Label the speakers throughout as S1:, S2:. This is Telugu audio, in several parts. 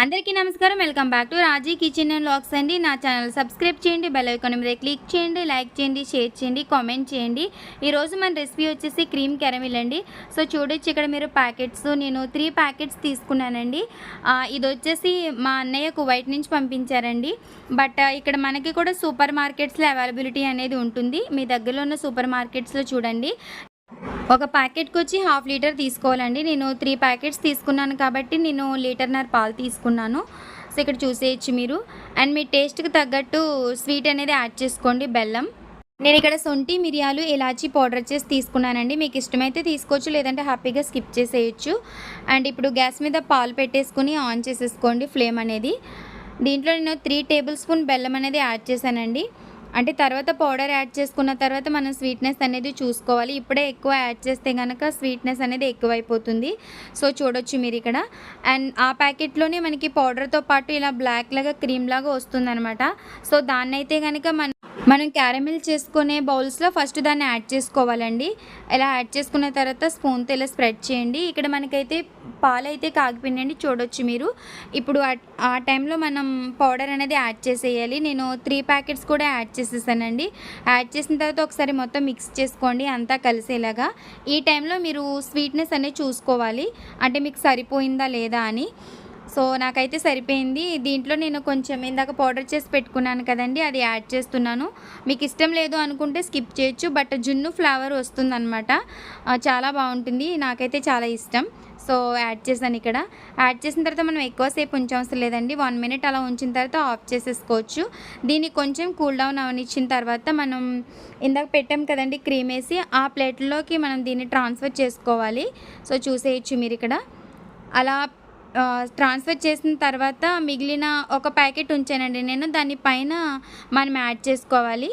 S1: అందరికీ నమస్కారం. Welcome back to Raji kitchen and vlogs అండి. నా ఛానల్ సబ్స్క్రైబ్ చేయండి బెల్ ఐకాన్ మీద క్లిక్ చేయండి లైక్ చేయండి షేర్ చేయండి కామెంట్ చేయండి. ఈరోజు మన రెసిపీ వచ్చేసి క్రీమ్ కెరమిల్ అండి. సో చూడొచ్చు ఇక్కడ మీరు ప్యాకెట్స్ నేను త్రీ ప్యాకెట్స్ తీసుకున్నానండి. ఇది వచ్చేసి మా అన్నయ్య కువైట్ నుంచి పంపించారండి. బట్ ఇక్కడ మనకి కూడా సూపర్ మార్కెట్స్లో అవైలబిలిటీ అనేది ఉంటుంది. మీ దగ్గరలో ఉన్న సూపర్ మార్కెట్స్లో చూడండి. ఒక ప్యాకెట్కి వచ్చి హాఫ్ లీటర్ తీసుకోవాలండి. నేను త్రీ ప్యాకెట్స్ తీసుకున్నాను కాబట్టి నేను లీటర్నర్ పాలు తీసుకున్నాను. సో ఇక్కడ చూసేయచ్చు మీరు. అండ్ మీ టేస్ట్కి తగ్గట్టు స్వీట్ అనేది యాడ్ చేసుకోండి బెల్లం. నేను ఇక్కడ సొంటి మిరియాలు ఇలాచీ పౌడర్ చేసి తీసుకున్నానండి. మీకు ఇష్టమైతే తీసుకోవచ్చు లేదంటే హ్యాపీగా స్కిప్ చేసేయచ్చు. అండ్ ఇప్పుడు గ్యాస్ మీద పాలు పెట్టేసుకుని ఆన్ చేసేసుకోండి ఫ్లేమ్ అనేది. దీంట్లో నేను త్రీ టేబుల్ స్పూన్ బెల్లం అనేది యాడ్ చేశానండి. అంటే తర్వాత పౌడర్ యాడ్ చేసుకున్న తర్వాత మనం స్వీట్నెస్ అనేది చూసుకోవాలి. ఇప్పుడే ఎక్కువ యాడ్ చేస్తే కనుక స్వీట్నెస్ అనేది ఎక్కువైపోతుంది. సో చూడొచ్చు మీరు ఇక్కడ. అండ్ ఆ ప్యాకెట్లోనే మనకి పౌడర్తో పాటు ఇలా బ్లాక్ లాగా క్రీమ్ లాగా వస్తుందన్నమాట. సో దాన్నైతే కనుక మనం మనం క్యారమిల్ చేసుకునే బౌల్స్లో ఫస్ట్ దాన్ని యాడ్ చేసుకోవాలండి. ఇలా యాడ్ చేసుకున్న తర్వాత స్పూన్తో ఇలా స్ప్రెడ్ చేయండి. ఇక్కడ మనకైతే పాలైతే కాగిపోయినండి చూడొచ్చు మీరు. ఇప్పుడు ఆ టైంలో మనం పౌడర్ అనేది యాడ్ చేసేయాలి. నేను త్రీ ప్యాకెట్స్ కూడా యాడ్ చేసేసానండి. యాడ్ చేసిన తర్వాత ఒకసారి మొత్తం మిక్స్ చేసుకోండి అంతా కలిసేలాగా. ఈ టైంలో మీరు స్వీట్నెస్ అనేది చూసుకోవాలి. అంటే మీకు సరిపోయిందా లేదా అని. సో నాకైతే సరిపోయింది. దీంట్లో నేను కొంచెం ఇందాక పౌడర్ చేసి పెట్టుకున్నాను కదండి అది యాడ్ చేస్తున్నాను. మీకు ఇష్టం లేదు అనుకుంటే స్కిప్ చేయొచ్చు బట్ జున్ను ఫ్లేవర్ వస్తుందన్నమాట. చాలా బాగుంటుంది నాకైతే చాలా ఇష్టం. సో యాడ్ చేశాను ఇక్కడ. యాడ్ చేసిన తర్వాత మనం ఎక్కువసేపు ఉంచవసరం లేదండి వన్ మినిట్ అలా ఉంచిన తర్వాత ఆఫ్ చేసేసుకోవచ్చు. దీన్ని కొంచెం కూల్ డౌన్ అవనిచ్చిన తర్వాత మనం ఇందాక పెట్టాం కదండి క్రీమ్ వేసి ఆ ప్లేట్లోకి మనం దీన్ని ట్రాన్స్ఫర్ చేసుకోవాలి. సో చూసేయచ్చు మీరు ఇక్కడ. అలా ట్రాన్స్ఫర్ చేసిన తర్వాత మిగిలిన ఒక ప్యాకెట్ ఉంచానండి నేను. దాని పైన మనం యాడ్ చేసుకోవాలి.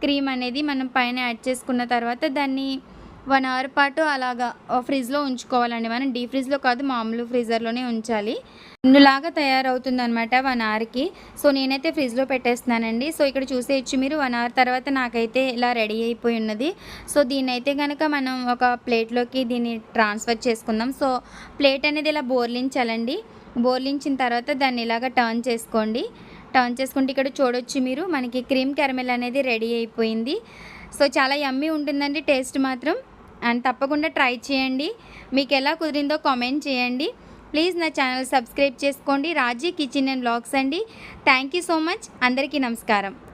S1: క్రీమ్ అనేది మనం పైన యాడ్ చేసుకున్న తర్వాత దాన్ని వన్ అవర్ పాటు అలాగా ఫ్రిడ్జ్లో ఉంచుకోవాలండి. మనం డీ ఫ్రిడ్జ్లో కాదు మామూలు ఫ్రీజర్లోనే ఉంచాలి. ఇన్నులాగా తయారవుతుంది అనమాట వన్ అవర్కి. సో నేనైతే ఫ్రిడ్జ్లో పెట్టేస్తున్నానండి. సో ఇక్కడ చూసేయచ్చు మీరు వన్ అవర్ తర్వాత నాకైతే ఇలా రెడీ అయిపోయి ఉన్నది. సో దీన్ని అయితే కనుక మనం ఒక ప్లేట్లోకి దీన్ని ట్రాన్స్ఫర్ చేసుకుందాం. సో ప్లేట్ అనేది ఇలా బోర్లించాలండి. బోర్లించిన తర్వాత దాన్ని ఇలాగ టర్న్ చేసుకోండి. టర్న్ చేసుకుంటే ఇక్కడ చూడొచ్చు మీరు మనకి క్రీమ్ క్యారమెల్ అనేది రెడీ అయిపోయింది. సో చాలా యమ్మీ ఉంటుందండి టేస్ట్ మాత్రం. అండ్ తప్పకుండా ట్రై చేయండి. మీకు ఎలా కుదిరిందో కామెంట్ చేయండి. ప్లీజ్ నా ఛానల్ సబ్స్క్రైబ్ చేసుకోండి. రాజీ కిచెన్ అండ్ బ్లాగ్స్ అండి. Thank you so much. అందరికీ నమస్కారం.